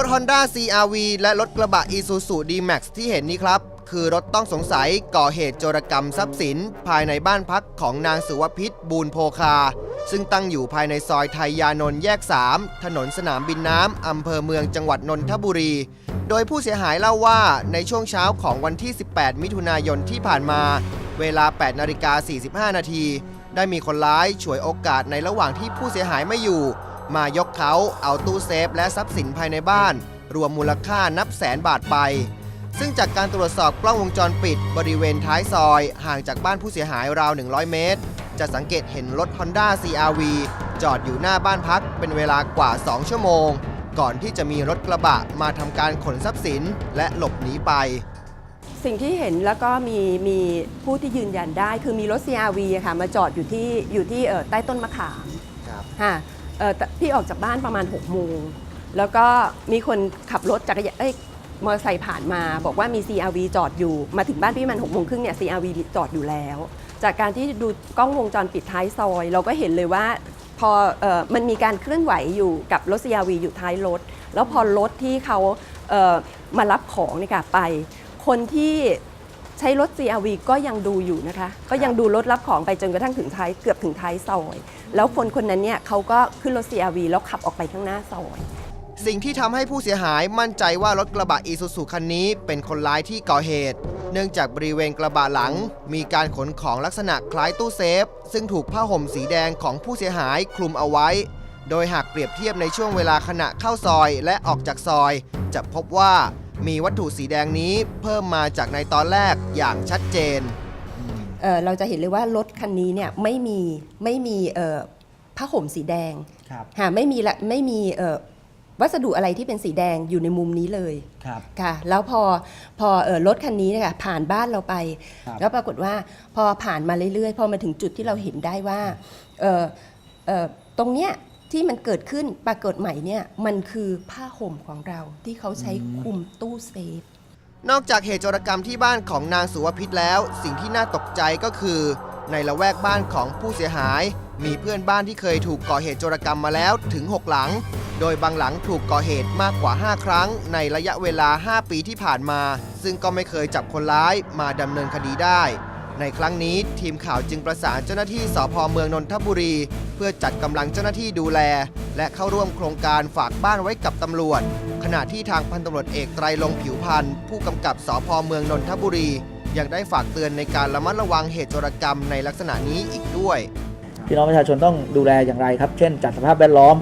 รถ Honda CRV และรถกระบะ Isuzu D-Max ที่เห็นนี้ครับ คือรถต้องสงสัยก่อเหตุโจรกรรมทรัพย์สิน ภายในบ้านพักของนางสุวพิษบูรโพคา ซึ่งตั้งอยู่ภายในซอยไทยยานนท์แยก 3 ถนนสนามบินน้ำอำเภอเมืองจังหวัดนนทบุรี โดยผู้เสียหายเล่าว่าในช่วงเช้าของวันที่ 18 มิถุนายนที่ผ่านมา เวลา 8 นาฬิกา45 นาทีได้มีคนร้ายฉวยโอกาสในระหว่างที่ผู้เสียหายไม่อยู่ มายกเขาเอาตู้เซฟและทรัพย์สินภายในบ้าน รวมมูลค่านับแสนบาทไป ซึ่งจากการตรวจสอบกล้องวงจรปิด บริเวณท้ายซอย ห่างจากบ้านผู้เสียหายราว 100 เมตร จะสังเกตเห็นรถ Honda CRV จอดอยู่หน้าบ้านพักเป็นเวลากว่า 2 ชั่วโมง ก่อนที่จะมีรถกระบะมาทำการขนทรัพย์สินและหลบหนีไปสิ่งที่เห็นแล้วก็มีมีผู้ที่ยืนยันได้ คือมีรถ CRV อะค่ะมาจอดอยู่ที่อยู่ที่เอ่อใต้ต้นมะขามครับค่ะ เอ่อแต่พี่ออกจากบ้านประมาณ6โมงแล้วก็มีคนขับรถจักรยานเอ้ยมอเตอร์ไซค์ผ่านมา บอกว่ามี CRV จอดอยู่ มาถึงบ้านพี่มัน6โมงครึ่งเนี่ย CRV จอดอยู่แล้ว จากการที่ดูกล้องวงจรปิดท้ายซอย เราก็เห็นเลยว่าพอเออมันมีการเคลื่อนไหวอยู่กับรถ CRV อยู่ท้ายรถ แล้วพอรถที่เขาเอ่อมารับของเนี่ยค่ะไป คนที่ ใช้รถ CRV ก็ยังดูอยู่นะคะ ก็ยังดูรถรับของไปจนกระทั่งถึงท้ายเกือบถึงท้ายซอย แล้วคนคนนั้นเนี่ยเขาก็ขึ้นรถ CRV แล้วขับออกไปข้างหน้าซอยสิ่งที่ทำให้ผู้เสียหายมั่นใจว่ารถกระบะอีซูซูคันนี้เป็นคนร้ายที่ก่อเหตุ เนื่องจากบริเวณกระบะหลัง มีการขนของลักษณะคล้ายตู้เซฟ ซึ่งถูกผ้าห่มสีแดงของผู้เสียหายคลุมเอาไว้ โดยหากเปรียบเทียบในช่วงเวลาขณะเข้าซอยและออกจากซอย จะพบว่า มีวัตถุสีแดงนี้เพิ่มมาจากในตอนแรกอย่างชัดเจน เอ่อเราจะเห็นเลยว่ารถคันนี้เนี่ยไม่มีไม่มีเอ่อผ้าห่มสีแดงครับ ค่ะไม่มีละไม่มีเอ่อวัสดุอะไรที่เป็นสีแดงอยู่ในมุมนี้เลยครับ ค่ะ แล้วพอพอเอ่อรถคันนี้เนยคะผ่านบ้านเราไป ครับ แล้วปรากฏว่าพอผ่านมาเรื่อยๆ พอมาถึงจุดที่เราเห็นได้ว่าเอ่อเอ่อตรงเนี้ย ที่มันเกิดขึ้นปรากฏใหม่เนี่ยมันคือผ้าห่มของเราที่เขาใช้คุมตู้เซฟ นอกจากเหตุโจรกรรมที่บ้านของนางสุวพิษแล้ว สิ่งที่น่าตกใจก็คือ ในละแวกบ้านของผู้เสียหาย มีเพื่อนบ้านที่เคยถูกก่อเหตุโจรกรรมมาแล้วถึง 6 หลัง โดยบางหลังถูกก่อเหตุมากกว่า 5 ครั้ง ในระยะเวลา 5 ปีที่ผ่านมา ซึ่งก็ไม่เคยจับคนร้ายมาดำเนินคดีได้ ในครั้งนี้ทีมข่าวจึงประสานเจ้าหน้าที่สพเมืองนนทบุรี เพื่อจัดกำลังเจ้าหน้าที่ดูแล และเข้าร่วมโครงการฝากบ้านไว้กับตำรวจ ขณะที่ทางพันตำรวจเอกไตรลงผิวพันธ์ผู้กำกับสพเมืองนนทบุรี ยังได้ฝากเตือนในการระมัดระวังเหตุโจรกรรมในลักษณะนี้อีกด้วยพี่น้องประชาชนต้องดูแลอย่างไรครับ เช่น จัดสภาพแวดล้อม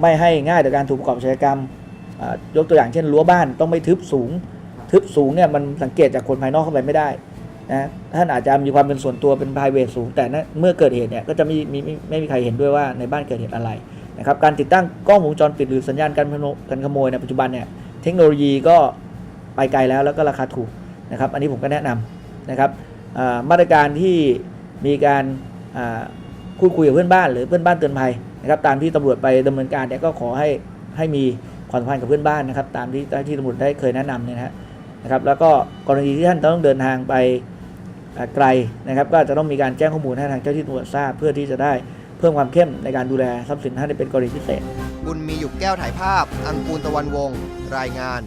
ไม่ให้ง่ายต่อการถูกประกอบอาชญากรรมยกตัวอย่างเช่นรั้วบ้านต้องไม่ทึบสูง ทึบสูงเนี่ยมันสังเกตจากคนภายนอกเข้าไปไม่ได้ นะท่านอาจจะมีความเป็นส่วนตัวเป็น p r i v a t สูง แต่นะเมื่อเกิดเหตุเนี่ยก็จะไม่มีไม่ไม่มีใครเห็นด้วยว่าในบ้านเกิดเหตุอะไรนะครับการติดตั้งกล้องวงจรปิดหรือสัญญาณการขโมยการขโมยในปัจจุบันเนี่ยเทคโนโลยีก็ไปไกลแล้วแล้วก็ราคาถูกนะครับอันนี้ผมก็แนะนำนะครับมาตรการที่มีการอ่าพูดคุยกับเพื่อนบ้านหรือเพื่อนบ้านเตือนภัยนะครับตามที่ตำรวจไปดำเนินการเนี่ยก็ขอให้ให้มีความสัมพันธ์กับเพื่อนบ้านนะครับตามที่ที่ตำรวจได้เคยแนะนำเนี่ยนะฮะนะครับแล้วก็กรณีที่ท่านต้องเดินทางไป ไกลนะครับ ก็จะต้องมีการแจ้งข้อมูลให้ทางเจ้าหน้าที่ตำรวจทราบ เพื่อที่จะได้เพิ่มความเข้มในการดูแลทรัพย์สินท่านให้เป็นกรณีพิเศษ บุญมีอยู่แก้วถ่ายภาพ อังกูลตะวันวงศ์รายงาน